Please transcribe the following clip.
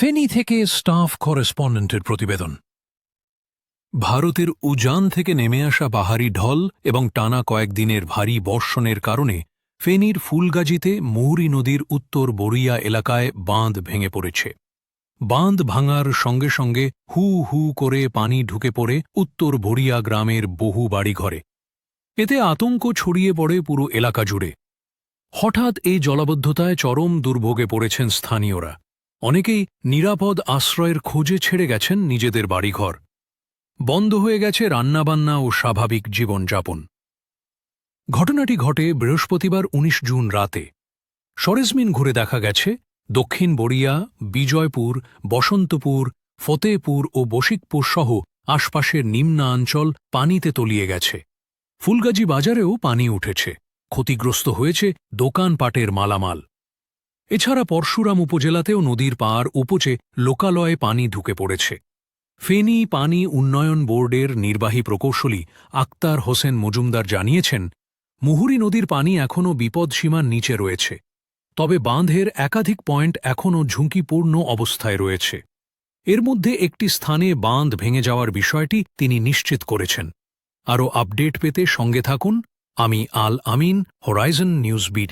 ফেনী থেকে স্টাফ করেসপন্ডেন্টের প্রতিবেদন। ভারতের উজান থেকে নেমে আসা বাহারি ঢল এবং টানা কয়েকদিনের ভারী বর্ষণের কারণে ফেনীর ফুলগাজীতে মুহুরী নদীর উত্তর বড়িয়া এলাকায় বাঁধ ভেঙে পড়েছে। বাঁধ ভাঙার সঙ্গে সঙ্গে হু হু করে পানি ঢুকে পড়ে উত্তর বড়িয়া গ্রামের বহু বাড়িঘরে। এতে আতঙ্ক ছড়িয়ে পড়ে পুরো এলাকা জুড়ে। হঠাৎ এই জলাবদ্ধতায় চরম দুর্ভোগে পড়েছেন স্থানীয়রা। অনেকেই নিরাপদ আশ্রয়ের খোঁজে ছেড়ে গেছেন নিজেদের বাড়িঘর। বন্ধ হয়ে গেছে রান্নাবান্না ও স্বাভাবিক জীবনযাপন। ঘটনাটি ঘটে বৃহস্পতিবার ১৯ জুন রাতে। সরেজমিন ঘুরে দেখা গেছে দক্ষিণ বড়িয়া, বিজয়পুর, বসন্তপুর ফতেপুর ও বশিকপুর সহ আশপাশের নিম্নাঞ্চল পানিতে তলিয়ে গেছে। ফুলগাজী বাজারেও পানি উঠেছে। ক্ষতিগ্রস্ত হয়েছে দোকানপাটের মালামাল। এছাড়া পরশুরাম উপজেলাতেও নদীর পার উপচে লোকালয়ে পানি ঢুকে পড়েছে। ফেনী পানি উন্নয়ন বোর্ডের নির্বাহী প্রকৌশলী আক্তার হোসেন মজুমদার জানিয়েছেন, মুহুরী নদীর পানি এখনও বিপদসীমার নিচে রয়েছে, তবে বাঁধের একাধিক পয়েন্ট এখনও ঝুঁকিপূর্ণ অবস্থায় রয়েছে। এর মধ্যে একটি স্থানে বাঁধ ভেঙে যাওয়ার বিষয়টি তিনি নিশ্চিত করেছেন। আরও আপডেট পেতে সঙ্গে থাকুন, আমি Al Amin Horizon News beat